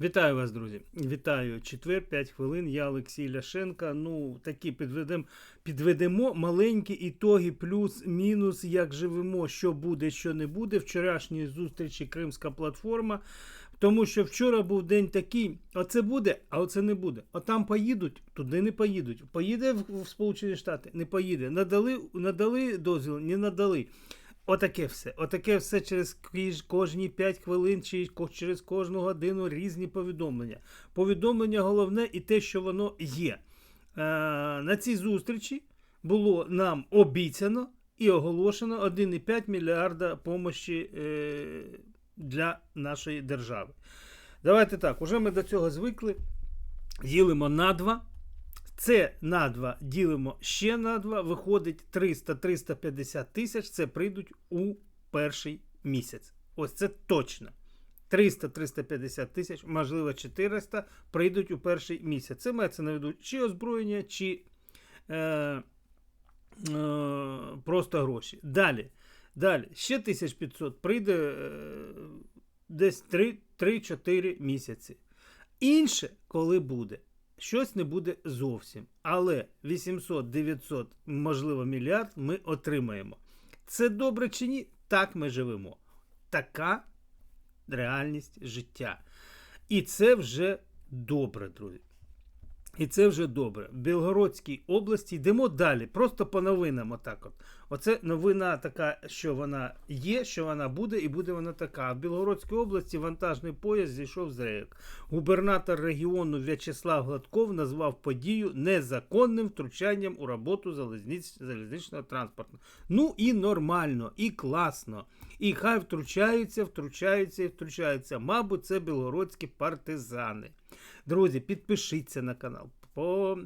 Вітаю вас, друзі. Вітаю. Четвер, 5 хвилин. Я Олексій Ляшенка. Ну, такі підведемо, підведемо маленькі ітоги, плюс, мінус, як живемо, що буде, що не буде. Вчорашньої зустрічі Кримська платформа. Тому що вчора був день такий: оце буде, а оце не буде. Отам поїдуть, туди не поїдуть. Поїде в Сполучені Штати, не поїде. Надали, надали дозвіл, не надали. Отаке все. Отаке все через кожні 5 хвилин чи через кожну годину різні повідомлення. Повідомлення головне і те, що воно є. Е, на цій зустрічі було нам обіцяно і оголошено 1,5 мільярда помощі е, для нашої держави. Давайте так, уже ми до цього звикли. Ділимо на 2. Це на 2 ділимо ще на 2, виходить 300-350 тисяч. Це прийдуть у перший місяць. Ось це точно. 300-350 тисяч, можливо, 400 прийдуть у перший місяць. Це мається на виду чи озброєння, чи е, е, просто гроші. Далі. Далі. Ще 1500 прийде е, десь 3 3-4 місяці. Інше, коли буде. Щось не буде зовсім. Але 800-900, можливо, мільярд ми отримаємо. Це добре чи ні? Так ми живемо. Така реальність життя. І це вже добре, друзі. І це вже добре. В Білгородській області йдемо далі. Просто по новинам. Отак от. Оце новина така, що вона є, що вона буде, і буде вона така. В Білгородській області вантажний поїзд зійшов з рейок. Губернатор регіону В'ячеслав Гладков назвав подію незаконним втручанням у роботу залізничного транспорту. Ну і нормально, і класно. І хай втручаються, втручаються і втручаються. Мабуть, це білгородські партизани. Друзі, підпишіться на канал. По...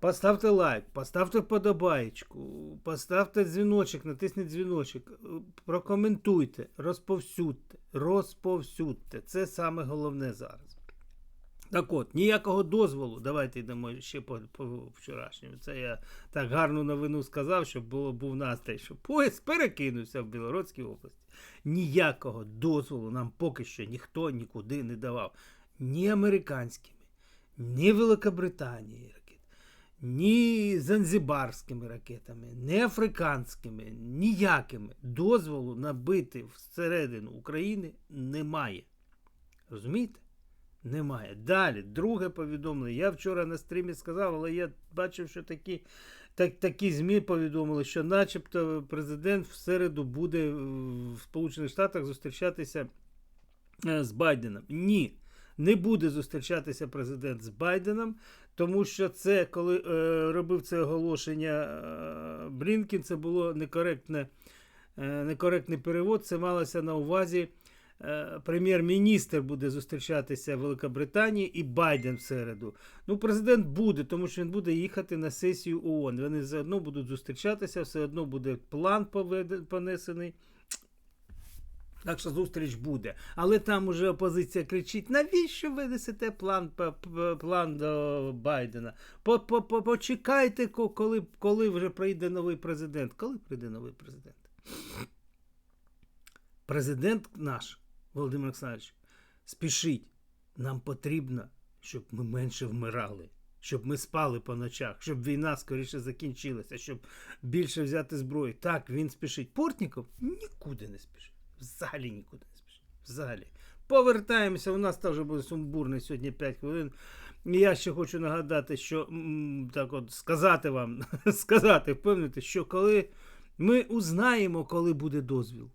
Поставте лайк, поставте вподобаєчку, поставте дзвіночок, натисніть дзвіночок, е, прокоментуйте, розповсюдьте, розповсюдьте. Це саме головне зараз. Так от, ніякого дозволу. Давайте йдемо ще по, по вчорашньому. Це я так гарну новину сказав, щоб було, був настрій, що поїзд перекинувся в Білоруській області. Ніякого дозволу нам поки що ніхто нікуди не давав. Ні американськими, ні Великобританії ракет, ні занзибарськими ракетами, ні африканськими, ніякими дозволу набити всередину України немає. Розумієте? Немає. Далі, друге повідомлення. Я вчора на стрімі сказав, але я бачив, що такі, так, такі ЗМІ повідомили, що начебто президент в середу буде в Сполучених Штатах зустрічатися е, з Байденом. Ні, не буде зустрічатися президент з Байденом, тому що це, коли е, робив це оголошення е, Блінкін, це було некоректне, е, некоректний перевод. Це малося на увазі. е, Прем'єр-міністр буде зустрічатися в Великобританії і Байден в середу. Ну, президент буде, тому що він буде їхати на сесію ООН. Вони заодно будуть зустрічатися, все одно буде план понесений. Так що зустріч буде. Але там уже опозиція кричить: навіщо ви несете план, план до Байдена? По- по- по- Почекайте, коли, коли вже прийде новий президент. Коли прийде новий президент? Президент наш, Володимир Олександрович, спішіть. Нам потрібно, щоб ми менше вмирали. Щоб ми спали по ночах, щоб війна скоріше закінчилася, щоб більше взяти зброї. Так, він спішить. Портніков нікуди не спішить. Взагалі нікуди не спішить. Взагалі. Повертаємося. У нас теж буде сумбурний сьогодні 5 хвилин. Я ще хочу нагадати, що так от сказати вам, сказати, впевнити, що коли ми узнаємо, коли буде дозвіл.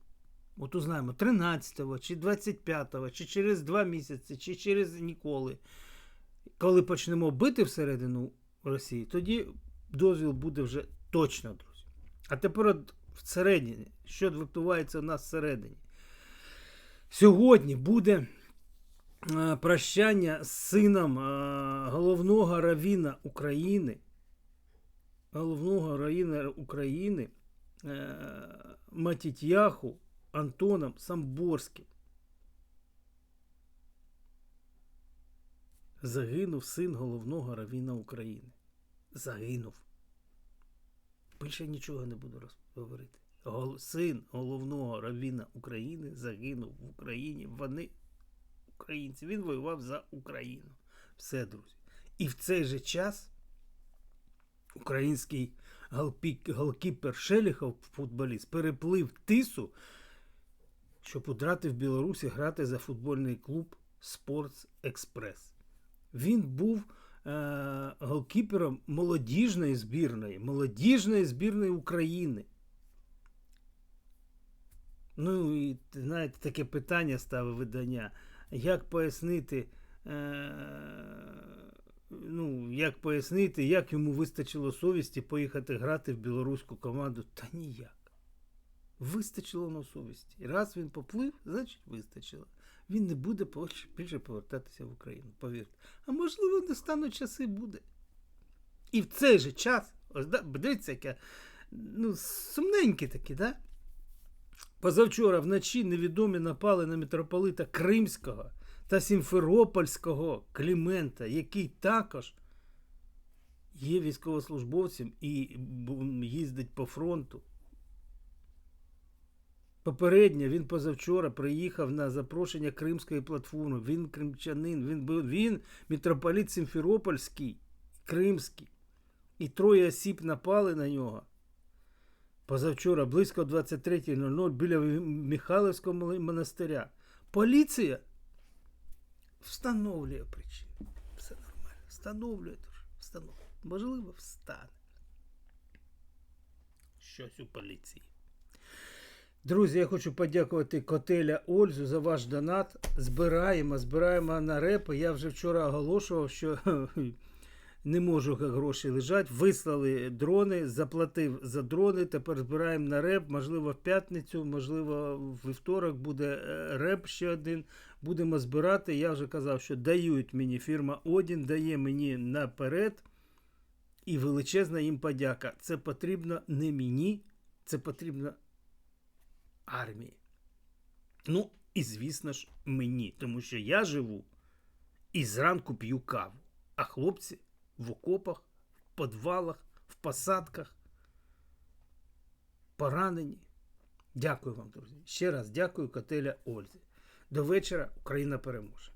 От узнаємо 13-го, чи 25-го, чи через 2 місяці, чи через ніколи. Коли почнемо бити всередину Росії, тоді дозвіл буде вже точно, друзі. А тепер всередині, що відбувається у нас всередині. Сьогодні буде е, прощання з сином е, головного равіна України, головного равіна України е, Матітяху Антоном Самборським. Загинув син головного равіна України. Загинув. Більше нічого не буду говорити. Син головного равіна України загинув в Україні. Вони українці. Він воював за Україну. Все, друзі. І в цей же час український голпік- голкіпер Шеліхов, футболіст, переплив тису, щоб удрати в Білорусі грати за футбольний клуб Спортс Експрес. Він був е, голкіпером молодіжної збірної, молодіжної збірної України. Ну і знаєте, таке питання ставить видання. Як пояснити, е, ну, як пояснити, як йому вистачило совісті поїхати грати в білоруську команду? Та ніяк. Вистачило на совісті. Раз він поплив, значить вистачило. Він не буде більше повертатися в Україну, повірте. А можливо, настануть часи буде. І в цей же час, дивіться, яке, ну, сумненькі такі, да? Позавчора вночі невідомі напали на митрополита Кримського та Сімферопольського Клімента, який також є військовослужбовцем і їздить по фронту. Попередньо він позавчора приїхав на запрошення Кримської платформи. Він кримчанин, він був він митрополит Сімферопольський, Кримський. І троє осіб напали на нього. Позавчора близько 23.00 біля Михайлівського монастиря. Поліція встановлює причину. Все нормально. Встановлює. Встановлює. Можливо, встане. Щось у поліції. Друзі, я хочу подякувати Котеля Ользу за ваш донат. Збираємо, збираємо на репи. Я вже вчора оголошував, що не можу гроші лежать. Вислали дрони, заплатив за дрони. Тепер збираємо на реп. Можливо, в п'ятницю, можливо, в вівторок буде е, реп ще один. Будемо збирати. Я вже казав, що дають мені фірма Одін, дає мені наперед. І величезна їм подяка. Це потрібно не мені, це потрібно армії. Ну, і звісно ж, мені, тому що я живу і зранку п'ю каву. А хлопці в окопах, в підвалах, в посадках, поранені. Дякую вам, друзі. Ще раз дякую котеля Ользі. До вечора Україна переможе.